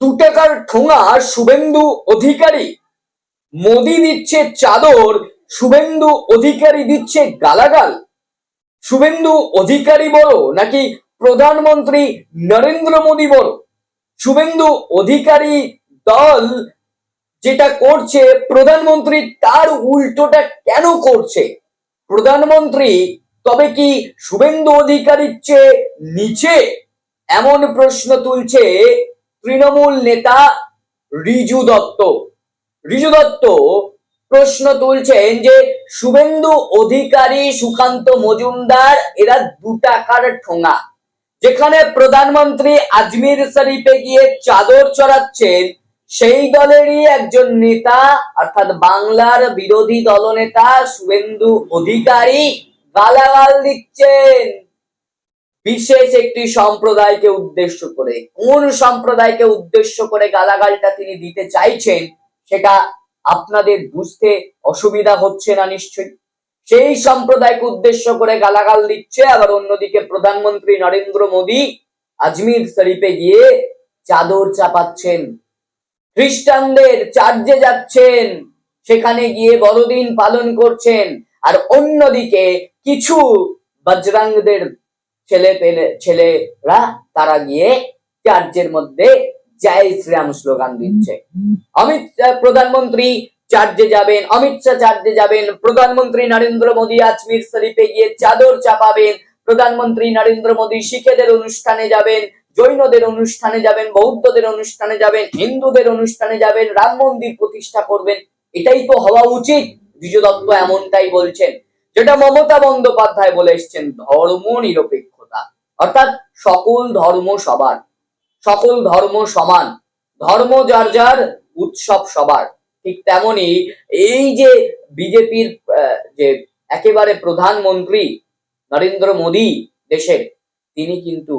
দু টাকার ঠোঙা শুভেন্দু অধিকারী। মোদি দিচ্ছে চাদর, শুভেন্দু অধিকারী দিচ্ছে গালাগাল। শুভেন্দু অধিকারী বড় নাকি প্রধানমন্ত্রী নরেন্দ্র মোদী বড় শুভেন্দু অধিকারী দল যেটা করছে, প্রধানমন্ত্রী তার উল্টোটা কেন করছে? প্রধানমন্ত্রী, তবে কি শুভেন্দু অধিকারীর চেয়ে নিচে? এমন প্রশ্ন তুলছে তৃণমূল নেতা রিজু দত্ত। রিজু দত্ত প্রশ্ন তুলছেন যে, শুভেন্দু অধিকারী সুকান্ত মজুমদার, এরা দু টাকার ঠোঙা। যেখানে প্রধানমন্ত্রী আজমির শরীফে গিয়ে চাদর চড়াচ্ছেন, সেই দলেরই একজন নেতা, অর্থাৎ বাংলার বিরোধী দলনেতা শুভেন্দু অধিকারী গালাগাল দিচ্ছেন। বিশেষ একটি সম্প্রদায়কে উদ্দেশ্য করে। কোন সম্প্রদায়কে উদ্দেশ্য করে গালাগালটা তিনি দিতে চাইছেন, সেটা আপনাদের বুঝতে অসুবিধা হচ্ছে না নিশ্চয়ই? সেই সম্প্রদায়কে উদ্দেশ্য করে গালাগাল দিচ্ছে আবার অন্যদিকে প্রধানমন্ত্রী নরেন্দ্র মোদী আজমির শরীফে গিয়ে চাদর চাপাচ্ছেন। খ্রিস্টানদের চার্জে যাচ্ছেন, সেখানে গিয়ে বড়দিন পালন করছেন, আর অন্যদিকে কিছু বজরংদের ছেলে পেলে, ছেলেরা তারা গিয়ে চার্চের মধ্যে জয় শ্রীরাম স্লোগান দিচ্ছে। অমিত প্রধানমন্ত্রী চার্চে যাবেন, অমিত শাহ চার্চে যাবেন, প্রধানমন্ত্রী নরেন্দ্র মোদী আজমির শরীফে গিয়ে চাদর চাপাবেন, প্রধানমন্ত্রী নরেন্দ্র মোদী শিখেদের অনুষ্ঠানে যাবেন, জৈনদের অনুষ্ঠানে যাবেন, বৌদ্ধদের অনুষ্ঠানে যাবেন, হিন্দুদের অনুষ্ঠানে যাবেন, রাম মন্দির প্রতিষ্ঠা করবেন। এটাই তো হওয়া উচিত, বিজু দত্ত এমনটাই বলছেন। যেটা মমতা বন্দ্যোপাধ্যায় বলে এসছেন ধর্ম নিরপেক্ষতা অর্থাৎ সকল ধর্ম সবার, সকল ধর্ম সমান, ধর্ম যার যার, উৎসব সবার। ঠিক তেমনি এই যে বিজেপির যে একেবারে প্রধানমন্ত্রী নরেন্দ্র মোদী দেশের তিনি কিন্তু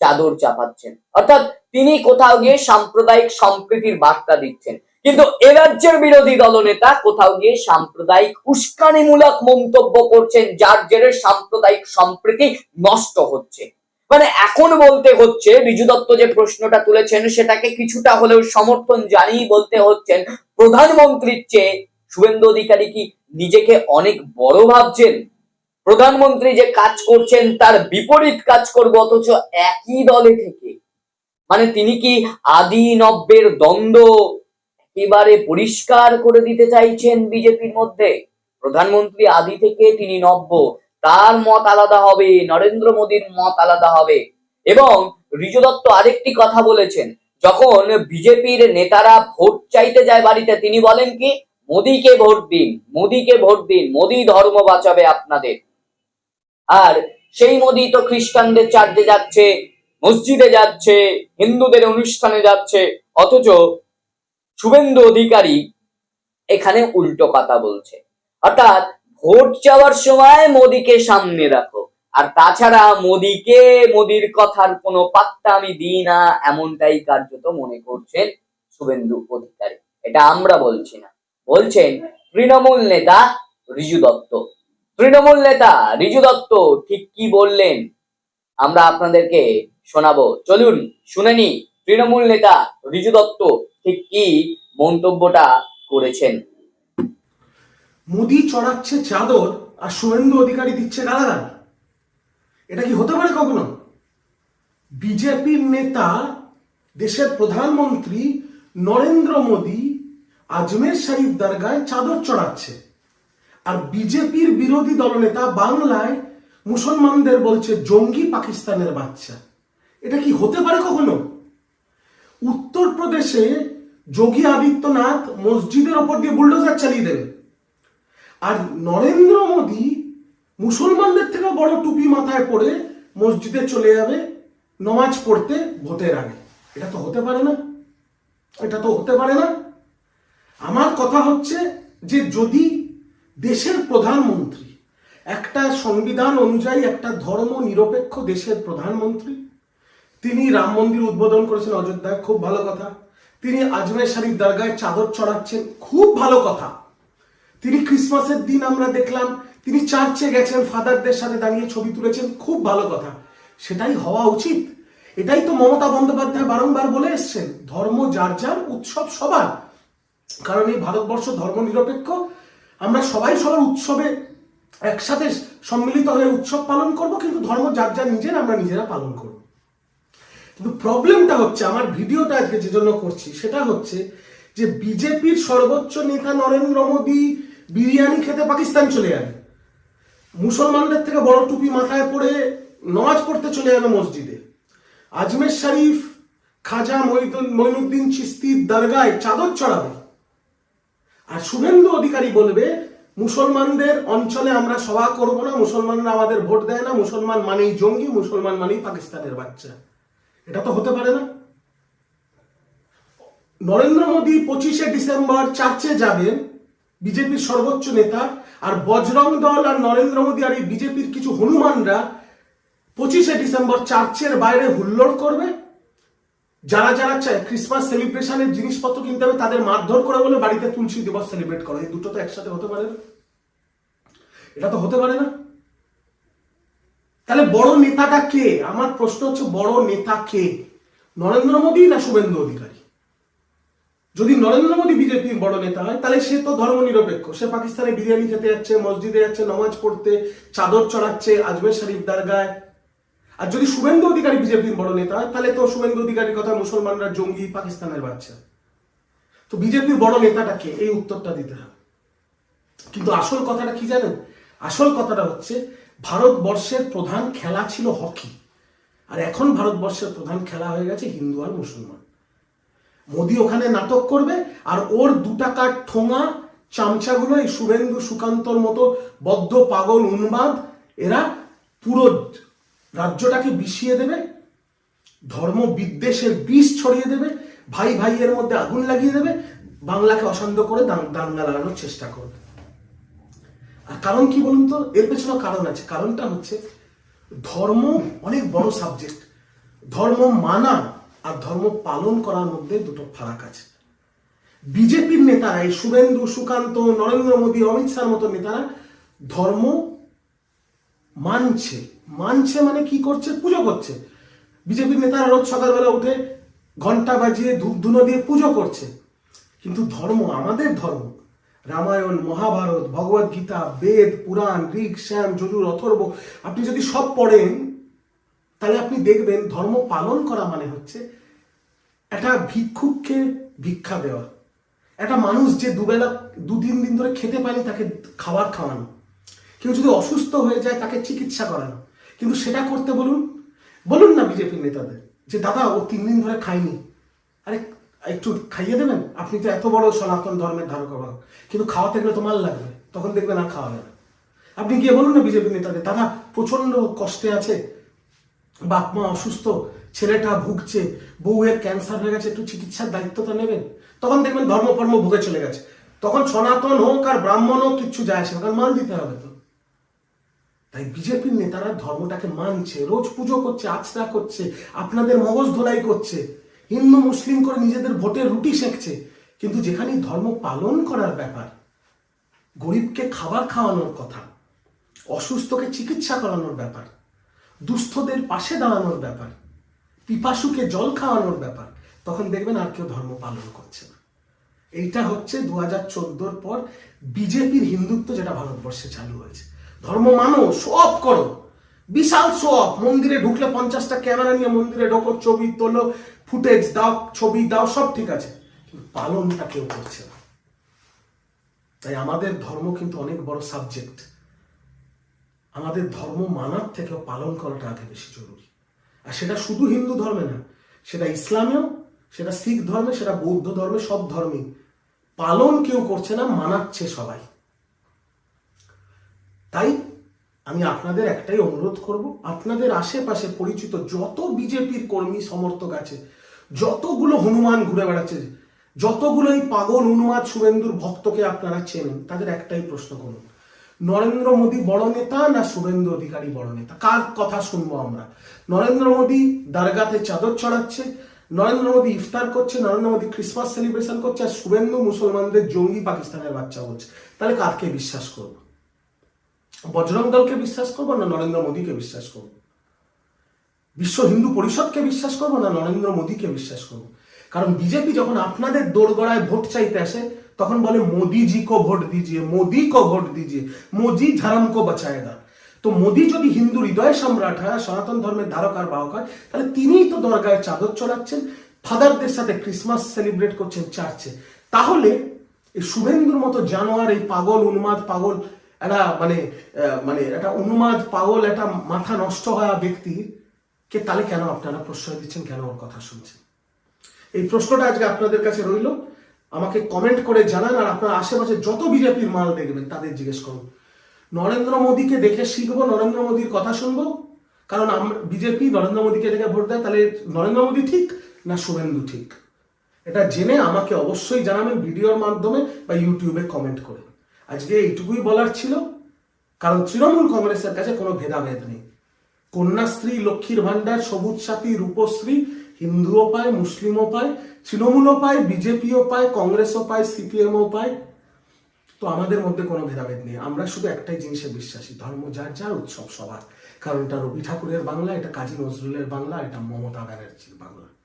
চাদর চাপাচ্ছেন। অর্থাৎ তিনি কোথাও গিয়ে সাম্প্রদায়িক সম্প্রীতির বার্তা দিচ্ছেন। কিন্তু এ রাজ্যের বিরোধী দলনেতা কোথাও গিয়ে সাম্প্রদায়িক উস্কানিমূলক মন্তব্য করছেন, যার জেরে সাম্প্রদায়িক সম্প্রীতি নষ্ট হচ্ছে। মানে এখন বলতে হচ্ছে, বিজু দত্ত যে প্রশ্নটা তুলেছেন, সেটাকে কিছুটা হলেও সমর্থন জানিয়ে বলতে হচ্ছেন, প্রধানমন্ত্রীর চেয়ে শুভেন্দু অধিকারী কি নিজেকে অনেক বড় ভাবছেন? প্রধানমন্ত্রী যে কাজ করছেন, তার বিপরীত কাজ করব অথচ একই দলে থেকে। মানে তিনি কি আদি নব্যের দ্বন্দ্ব একেবারে পরিষ্কার করে দিতে চাইছেন বিজেপির মধ্যে। প্রধানমন্ত্রী আদি থেকে তিনি নব্য। তার মত আলাদা হবে, নরেন্দ্র মোদীর মত আলাদা হবে। এবং রিজু দত্ত আরেকটি কথা বলেছেন, যখন বিজেপির নেতারা ভোট চাইতে যায় বাড়িতে, তিনি বলেন কি, মোদীকে ভোট দিন, মোদীকে ভোট দিন, মোদী ধর্ম বাঁচাবে আপনাদের। আর সেই মোদি তো খ্রিস্টানদের চার্চে যাচ্ছে, মসজিদে যাচ্ছে, হিন্দুদের অনুষ্ঠানে যাচ্ছে, অথচ শুভেন্দু অধিকারী এখানে উল্টো কথা বলছে। অর্থাৎ ভোট চাওয়ার সময় মোদিকে সামনে রাখো। আর তাছাড়া মোদিকে মোদির কথার কোনো পাত্তা আমি দিই না, এমনটাই কার্যত মনে করছেন শুভেন্দু অধিকারী। এটা আমরা বলছি না। বলছেন তৃণমূল নেতা রিজু দত্ত। তৃণমূল নেতা রিজু দত্ত ঠিক কি বললেন? আমরা আপনাদেরকে শোনাবো। চলুন, শুনে নি তৃণমূল নেতা রিজু দত্ত ঠিক কি মন্তব্যটা করেছেন? মোদি চড়াচ্ছে চাদর আর শুভেন্দু অধিকারী দিচ্ছে গালাগাল। এটা কি হতে পারে কখনো? বিজেপির নেতা, দেশের প্রধানমন্ত্রী নরেন্দ্র আজমের শরীফ দরগায় চাদর চড়াচ্ছে। আর বিজেপির বিরোধী দলনেতা বাংলায় মুসলমানদের বলছে জঙ্গি পাকিস্তানের বাচ্চা। এটা কি হতে পারে কখনো? উত্তরপ্রদেশে যোগী আদিত্যনাথ মসজিদের ওপর দিয়ে বুলডোজার চালিয়ে দেবে। আর নরেন্দ্র মোদী মুসলমানদের থেকে বড় টুপি মাথায় পরে মসজিদে চলে যাবে নমাজ পড়তে ভোটের আগে। এটা তো হতে পারে না। এটা তো হতে পারে না। আমার কথা হচ্ছে যে যদি দেশের প্রধানমন্ত্রী একটা সংবিধান অনুযায়ী একটা ধর্ম নিরপেক্ষ দেশের প্রধানমন্ত্রী, তিনি রাম মন্দির উদ্বোধন করেছেন, অযোধ্যায়, খুব ভালো কথা। তিনি আজমের শরীফ দরগায় চাদর চড়াচ্ছেন। খুব ভালো কথা। তিনি ক্রিসমাসের দিন আমরা দেখলাম, তিনি চার্চে গেছেন, ফাদারদের সাথে দাঁড়িয়ে ছবি তুলেছেন, খুব ভালো কথা। সেটাই হওয়া উচিত। এটাই তো মমতা বন্দ্যোপাধ্যায় বারংবার বলে এসছেন, ধর্ম যার যার, উৎসব সবার। কারণ এই ভারতবর্ষ ধর্ম নিরপেক্ষ আমরা সবাই সবার উৎসবে একসাথে সম্মিলিত হয়ে উৎসব পালন করব, কিন্তু ধর্ম যার যার নিজের, আমরা নিজেরা পালন করব। কিন্তু প্রবলেমটা হচ্ছে, আমার ভিডিওটা আজকে যে জন্য করছি, সেটা হচ্ছে যে বিজেপির সর্বোচ্চ নেতা নরেন্দ্র মোদী বিরিয়ানি খেতে পাকিস্তান চলে যাবে। মুসলমানদের থেকে বড় টুপি মাথায় পরে নামাজ পড়তে চলে যাবে মসজিদে। আজমের শরীফ, খাজা মঈনুদ্দিন চিস্তির দরগায় চাদর চড়াবে। আর শুভেন্দু অধিকারী বলবে, মুসলমানদের অঞ্চলে আমরা সভা করব না, মুসলমানরা আমাদের ভোট দেয় না, মুসলমান মানেই জঙ্গি, মুসলমান মানেই পাকিস্তানের বাচ্চা। এটা তো হতে পারে না। নরেন্দ্র মোদী পঁচিশে ডিসেম্বর চার্চে যাবেন বিজেপির সর্বোচ্চ নেতা, আর বজরং দল আর নরেন্দ্র মোদী আর এই বিজেপির কিছু হনুমানরা পঁচিশে ডিসেম্বর চার্চের বাইরে হুল্লোড় করবে। যারা যারা চায় ক্রিসমাস সেলিব্রেশনের জিনিসপত্র কিনতে হবে, তাদের মারধর করে বলে বাড়িতে তুলসী দিবস সেলিব্রেট করো। এই দুটো তো একসাথে হতে পারে না। এটা তো হতে পারে না। তাহলে বড় নেতাটা কে? আমার প্রশ্ন হচ্ছে, বড় নেতা কে? নরেন্দ্র মোদী না শুভেন্দু অধিকারী? যদি নরেন্দ্র মোদী বিজেপির বড় নেতা হয়, তাহলে সে তো ধর্ম নিরপেক্ষ সে পাকিস্তানে বিরিয়ানি খেতে যাচ্ছে, মসজিদে যাচ্ছে, নামাজ পড়তে, চাদর চড়াচ্ছে, আজমের শরীফ দরগায়। আর যদি শুভেন্দু অধিকারী বিজেপির বড় নেতা হয়, তাহলে তো শুভেন্দু অধিকারীর কথা মুসলমানরা জঙ্গি পাকিস্তানের বাচ্চা। তো বিজেপির বড় নেতাটা কে? এই উত্তরটা দিতে হবে। কিন্তু আসল কথাটা কি জানেন? আসল কথাটা হচ্ছে ভারতবর্ষের প্রধান খেলা ছিল হকি। আর এখন ভারতবর্ষের প্রধান খেলা হয়ে গেছে হিন্দু আর মুসলমান। মোদি ওখানে নাটক করবে, আর ওর দু টাকার ঠোঙা, চামচাগুলো, এই শুভেন্দু সুকান্তর মতো বদ্ধ পাগল উন্মাদ, এরা পুরো রাজ্যটাকে বিষিয়ে দেবে ধর্ম বিদ্বেষের বিষ ছড়িয়ে দেবে, ভাই ভাইয়ের মধ্যে আগুন লাগিয়ে দেবে, বাংলাকে অশান্ত করে দাঙ্গা লাগানোর চেষ্টা করবে। আর কারণ কি বলুন তো? এর পেছনে কারণ আছে। কারণটা হচ্ছে ধর্ম অনেক বড় সাবজেক্ট ধর্ম মানা আর ধর্ম পালন করার মধ্যে দুটো ফারাক আছে। বিজেপির নেতারা এই শুভেন্দু, সুকান্ত, নরেন্দ্র মোদী, অমিত শাহর মতো নেতারা ধর্ম মানছে। মানছে মানে কি করছে? পুজো করছে। বিজেপির নেতারা রোজ সকালবেলা উঠে ঘণ্টা বাজিয়ে ধূপ ধুনো দিয়ে পুজো করছে। কিন্তু ধর্ম আমাদের ধর্ম। রামায়ণ, মহাভারত, ভগবত গীতা, বেদ, পুরাণ ঋক শ্যাম যজুর অথর্ব, আপনি যদি সব পড়েন, তাহলে আপনি দেখবেন ধর্ম পালন করা মানে হচ্ছে একটা ভিক্ষুককে ভিক্ষা দেওয়া। একটা মানুষ যে দুবেলা দু তিন দিন ধরে খেতে পায়নি, তাকে খাবার খাওয়ানো। কেউ যদি অসুস্থ হয়ে যায়, তাকে চিকিৎসা করানো। কিন্তু সেটা করতে বলুন বলুন না বিজেপির নেতাদের যে, দাদা, ও তিন দিন ধরে খায়নি। আরে একটু খাইয়ে দেবেন? আপনি তো এত বড় সনাতন ধর্মের ধারক কিন্তু খাওয়াতে গেলে তো মাল লাগবে। তখন দেখবেন আর খাওয়া যাবে আপনি গিয়ে বলুন না বিজেপি নেতাদের দাদা প্রচণ্ড কষ্টে আছে। বাপ মা অসুস্থ, ছেলেটা ভুগছে, বউয়ের ক্যান্সার হয়ে গেছে, একটু চিকিৎসার দায়িত্বটা নেবেন। তখন দেখবেন ধর্ম ফর্ম ভুগে চলে গেছে। তখন সনাতন হোক আর ব্রাহ্মণ হোক, কিচ্ছু যায় আসে কারণ মাল দিতে হবে তো। তাই বিজেপির নেতারা ধর্মটাকে মানছে, রোজ পুজো করছে আচরা করছে, আপনাদের মগজ ধোলাই করছে। হিন্দু, মুসলিম করে নিজেদের ভোটের রুটি সেঁকছে। কিন্তু যেখানে ধর্ম পালন করার ব্যাপার, গরিবকে খাবার খাওয়ানোর কথা, অসুস্থকে চিকিৎসা করানোর ব্যাপার, দুস্থদের পাশে দাঁড়ানোর ব্যাপার, পিপাসুকে জল খাওয়ানোর ব্যাপার, তখন দেখবেন আর কেউ ধর্ম পালন করছে না। এইটা হচ্ছে দু হাজার চোদ্দোর পর বিজেপির হিন্দুত্ব যেটা ভারতবর্ষে চালু হয়েছে। ধর্ম মানো, সব করো। বিশাল সব। মন্দিরে ঢুকলে পঞ্চাশটা ক্যামেরা নিয়ে মন্দিরে ঢোকো, ছবি তোলো, ফুটেজ দাও, ছবি দাও, সব ঠিক আছে। পালনটা কেউ করছে না। তাই আমাদের ধর্ম কিন্তু অনেক বড় সাবজেক্ট আমাদের ধর্ম মানার থেকেও পালন করাটা আগে বেশি জরুরি। আর সেটা শুধু হিন্দু ধর্মে না, সেটা ইসলামেও, সেটা শিখ ধর্মে, সেটা বৌদ্ধ ধর্মে, সব ধর্মে পালন কেউ করছে না, মানাচ্ছে সবাই। তাই আমি আপনাদের একটাই অনুরোধ করব, আপনাদের আশেপাশে পরিচিত যত বিজেপির কর্মী সমর্থক আছে, যতগুলো হনুমান ঘুরে বেড়াচ্ছে, যতগুলো এই পাগল উন্মাদ শুভেন্দুর ভক্তকে আপনারা চেনেন, তাদের একটাই প্রশ্ন করুন, নরেন্দ্র মোদী বড় নেতা না শুভেন্দু অধিকারী বড় নেতা? কার কথা শুনব আমরা? নরেন্দ্র মোদী দারগাতে চাদর চড়াচ্ছে, নরেন্দ্র মোদী ইফতার করছে, নরেন্দ্র মোদী ক্রিসমাস সেলিব্রেশন করছে, আর শুভেন্দু মুসলমানদের জঙ্গি পাকিস্তানের বাচ্চা বলছে। তাহলে কাকে বিশ্বাস করব? বজরং দলকে বিশ্বাস করব না নরেন্দ্র মোদীকে বিশ্বাস করব? বিশ্ব হিন্দু পরিষদকে বিশ্বাস করব না নরেন্দ্র মোদীকে বিশ্বাস করব? কারণ বিজেপি যখন আপনাদের দোরগড়ায় ভোট চাইতে আসে, তখন বলে মোদিজি কো ভোট দিজিয়ে মোদি কো ভোট দিজিয়ে, মোদি ধর্ম কো বাঁচায়েগা। তো মোদি যদি হিন্দু হৃদয় সম্রাট হয়, সনাতন ধর্মের ধারক আর বাহক হয়, তাহলে তিনিই তো দরগায় চাদর চড়াচ্ছেন, ফাদারদের সাথে ক্রিসমাস সেলিব্রেট করছেন চার্চে। তাহলে এই শুভেন্দুর মতো জানোয়ার, এই পাগল, উন্মাদ পাগল একটা মানে মানে একটা উন্মাদ পাগল, একটা মাথা নষ্ট হওয়া ব্যক্তি কে তাহলে কেন আপনারা প্রশ্রয় দিচ্ছেন? কেন ওর কথা শুনছেন? এই প্রশ্নটা আজকে আপনাদের কাছে রইল। আমাকে কমেন্ট করে জানান আর আপনার আশেপাশে যত বিজেপির মাল দেখবেন, তাদের জিজ্ঞেস করুন। নরেন্দ্র মোদীকে দেখে শিখব, নরেন্দ্র মোদীর কথা শুনব? কারণ বিজেপি নরেন্দ্র মোদীকে দেখে ভোট দেয়, তাহলে নরেন্দ্র মোদী ঠিক না শুভেন্দু ঠিক? এটা জেনে আমাকে অবশ্যই জানাবেন, ভিডিওর মাধ্যমে বা ইউটিউবে কমেন্ট করে। আজকে এইটুকুই বলার ছিল। কারণ তৃণমূল কংগ্রেসের কাছে কোনো ভেদাভেদ নেই। কন্যাশ্রী, লক্ষ্মীর ভান্ডার সবুজ সাথী, রূপশ্রী, হিন্দুও পায়, মুসলিমও পায়, তৃণমূলও পায়, বিজেপিও পায়, কংগ্রেসও পায়, সিপিএমও পায়। তো আমাদের মধ্যে কোনো ভেদাভেদ নেই। আমরা শুধু একটাই জিনিসে বিশ্বাসী, ধর্ম যার যার, উৎসব সবার। কারণ এটা রবি ঠাকুরের বাংলা, এটা কাজী নজরুলের বাংলা এটা মমতা ব্যানার্জির বাংলা।